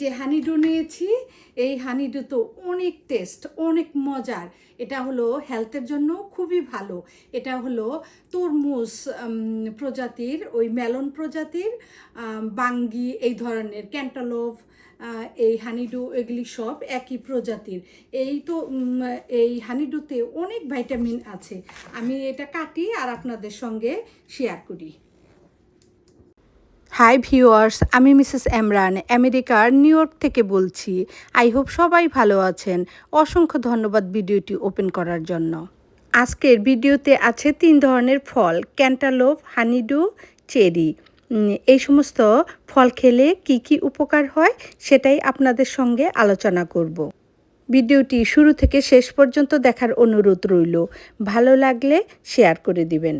যে হানিডু নিয়েছি, এই হানিডু তো অনেক টেস্ট অনেক মজার। এটা হলো হেলথের জন্য খুবই ভালো। এটা হলো তরমুজ প্রজাতির, ওই মেলন প্রজাতির বাঙ্গি, এই ধরনের ক্যান্টালোভ এই হানিডু এগুলি সব একই প্রজাতির। এই তো এই হানিডুতে অনেক ভাইটামিন আছে। আমি এটা কাটি আর আপনাদের সঙ্গে শেয়ার করি। হাই ভিউয়ার্স আমি মিসেস এমরান আমেরিকার নিউ ইয়র্ক থেকে বলছি। আই হোপ সবাই ভালো আছেন। অসংখ্য ধন্যবাদ ভিডিওটি ওপেন করার জন্য। আজকের ভিডিওতে আছে তিন ধরনের ফল ক্যান্টালোপ হানিডু চেরি এই সমস্ত ফল খেলে কি কি উপকার হয় সেটাই আপনাদের সঙ্গে আলোচনা করব। ভিডিওটি শুরু থেকে শেষ পর্যন্ত দেখার অনুরোধ রইল। ভালো লাগলে শেয়ার করে দিবেন।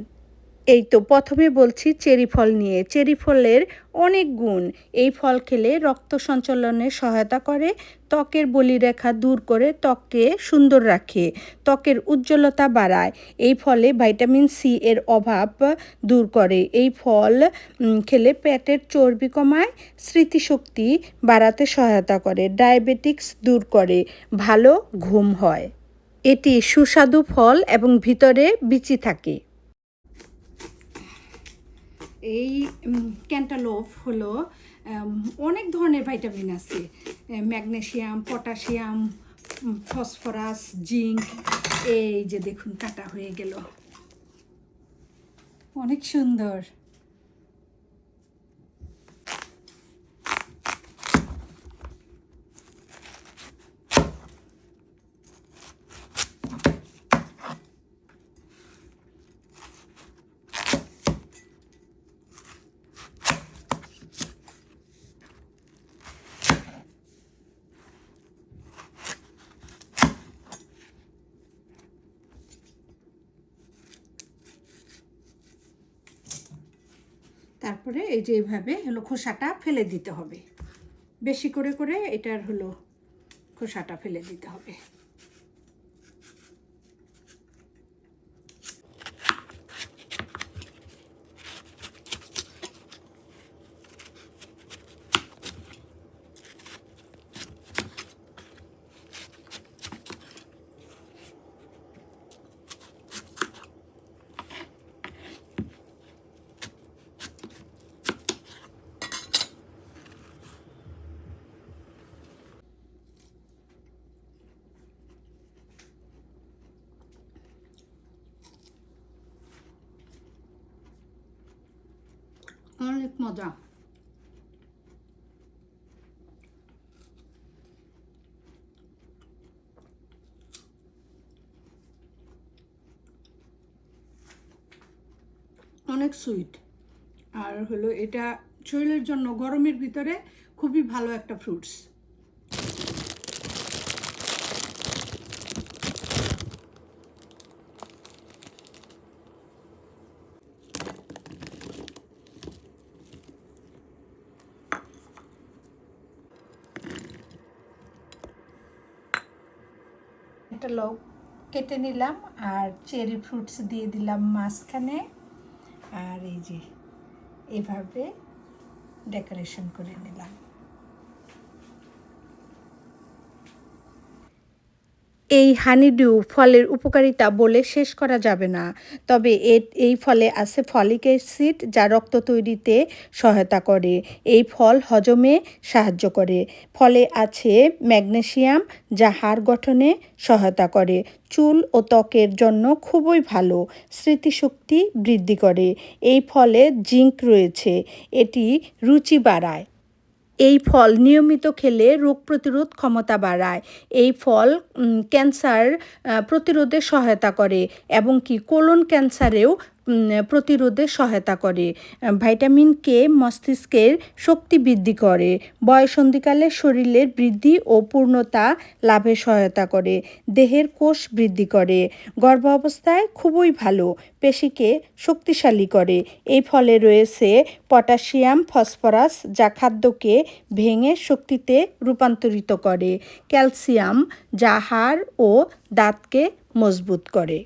এই তো প্রথমে বলছি চেরি ফল নিয়ে। চেরি ফলের অনেক গুণ। এই ফল খেলে রক্ত সঞ্চালনে সহায়তা করে, ত্বকের বলিরেখা দূর করে, ত্বককে সুন্দর রাখে, ত্বকের উজ্জ্বলতা বাড়ায়। এই ফলে ভাইটামিন সি এর অভাব দূর করে। এই ফল খেলে পেটের চর্বি কমায়, স্মৃতিশক্তি বাড়াতে সহায়তা করে, ডায়াবেটিক্স দূর করে, ভালো ঘুম হয়। এটি সুস্বাদু ফল এবং ভিতরে বিচি থাকে। এই ক্যান্টালোপ হলো অনেক ধরনের ভাইটামিন আছে। ম্যাগনেশিয়াম পটাশিয়াম ফসফরাস জিঙ্ক এই যে দেখুন, কাটা হয়ে গেল। অনেক সুন্দর। তারপরে এই যে এইভাবে হলো খোসাটা ফেলে দিতে হবে। বেশি করে করে এটার হলো খোসাটা ফেলে দিতে হবে। অনেক মজা অনেক সুইট আর হলো এটা শরীরের জন্য গরমের ভিতরে খুবই ভালো একটা ফ্রুটস একটা লব কেটে নিলাম আর চেরি ফ্রুটস দিয়ে দিলাম মাঝখানে। আর এই যে এভাবে ডেকোরেশন করে নিলাম। এই হানিডিউ ফলের উপকারিতা বলে শেষ করা যাবে না। তবে এই ফলে আছে ফলিক অ্যাসিড যা রক্ত তৈরিতে সহায়তা করে। এই ফল হজমে সাহায্য করে। ফলে আছে ম্যাগনেশিয়াম যা হাড় গঠনে সহায়তা করে। চুল ও ত্বকের জন্য খুবই ভালো। স্মৃতিশক্তি বৃদ্ধি করে। এই ফলে জিঙ্ক রয়েছে। এটি রুচি বাড়ায়। এই ফল নিয়মিত খেলে রোগ প্রতিরোধ ক্ষমতা বাড়ায়। এই ফল ক্যান্সার প্রতিরোধে সহায়তা করে এবং কি, কোলন ক্যান্সারেও প্রতিরোধে সহায়তা করে। ভাইটামিন কে মস্তিষ্কের শক্তি বৃদ্ধি করে। বয়সন্ধিকালে শরীরের বৃদ্ধি ও পূর্ণতা লাভে সহায়তা করে। দেহের কোষ বৃদ্ধি করে। গর্ভাবস্থায় খুবই ভালো। পেশিকে শক্তিশালী করে। এই ফলে রয়েছে পটাশিয়াম, ফসফরাস, যা খাদ্যকে ভেঙে শক্তিতে রূপান্তরিত করে। ক্যালসিয়াম, যা হাড় ও দাঁতকে মজবুত করে।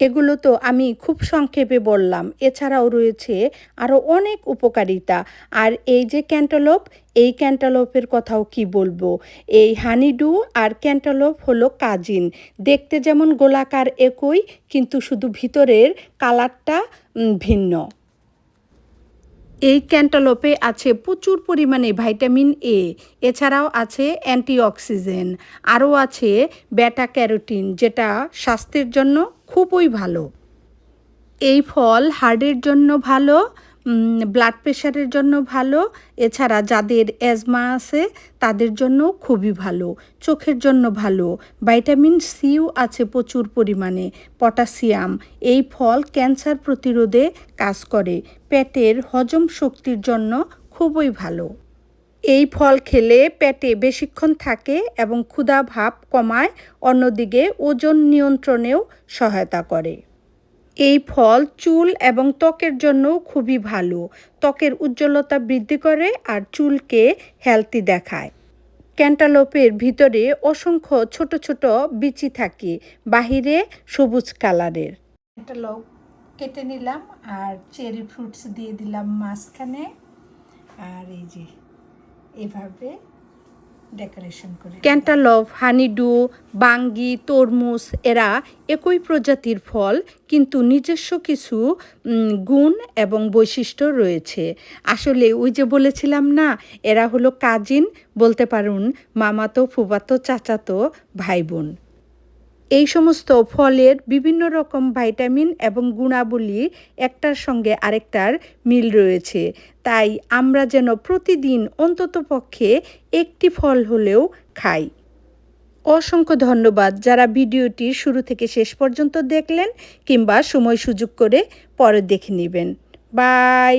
এগুলো তো আমি খুব সংক্ষেপে বললাম। এছাড়াও রয়েছে আরও অনেক উপকারিতা। আর এই যে ক্যান্টালোপ, এই ক্যান্টালোপের কথাও কি বলব? এই হানিডু আর ক্যান্টালোপ হলো কাজিন। দেখতে যেমন গোলাকার একই, কিন্তু শুধু ভিতরের কালারটা ভিন্ন। এই ক্যান্টালোপে আছে প্রচুর পরিমাণে ভাইটামিন এ, এছাড়াও আছে অ্যান্টিঅক্সিজেন। আরও আছে ব্যাটা ক্যারোটিন, যেটা স্বাস্থ্যের জন্য খুবই ভালো। এই ফল হার্টের জন্য ভালো ব্লাড প্রেশারের জন্য ভালো, এছাড়া যাদের অ্যাজমা আছে তাদের জন্য খুবই ভালো, চোখের জন্য ভালো ভাইটামিন সিও আছে প্রচুর পরিমাণে পটাশিয়াম এই ফল ক্যান্সার প্রতিরোধে কাজ করে, পেটের হজম শক্তির জন্য খুবই ভালো। এই ফল খেলে পেটে বেশিক্ষণ থাকে এবং ক্ষুধা ভাব কমায়, অন্যদিকে ওজন নিয়ন্ত্রণেও সহায়তা করে। এই ফল চুল এবং ত্বকের জন্যও খুবই ভালো। ত্বকের উজ্জ্বলতা বৃদ্ধি করে আর চুলকে হেলদি দেখায়। ক্যান্টালোপের ভিতরে অসংখ্য ছোট ছোট বিচি থাকে, বাহিরে সবুজ কালারের। ক্যান্টালোপ কেটে নিলাম আর চেরি ফ্রুটস দিয়ে দিলাম মাঝখানে। আর এই যে এভাবে ডেকোরেশন করে ক্যান্টালভ হানিডু বাঙ্গি, তরমুজ, এরা একই প্রজাতির ফল, কিন্তু নিজস্ব কিছু গুণ এবং বৈশিষ্ট্য রয়েছে। আসলে ওই যে বলেছিলাম না, এরা হলো কাজিন, বলতে পারুন মামাতো ফুবাতো চাচাতো ভাই বোন এই সমস্ত ফলের বিভিন্ন রকম ভাইটামিন এবং গুণাবলী একটার সঙ্গে আরেকটার মিল রয়েছে। তাই আমরা যেন প্রতিদিন অন্ততপক্ষে একটি ফল হলেও খাই। অসংখ্য ধন্যবাদ যারা ভিডিওটি শুরু থেকে শেষ পর্যন্ত দেখলেন কিংবা সময় সুযোগ করে পরে দেখে নেবেন। বাই!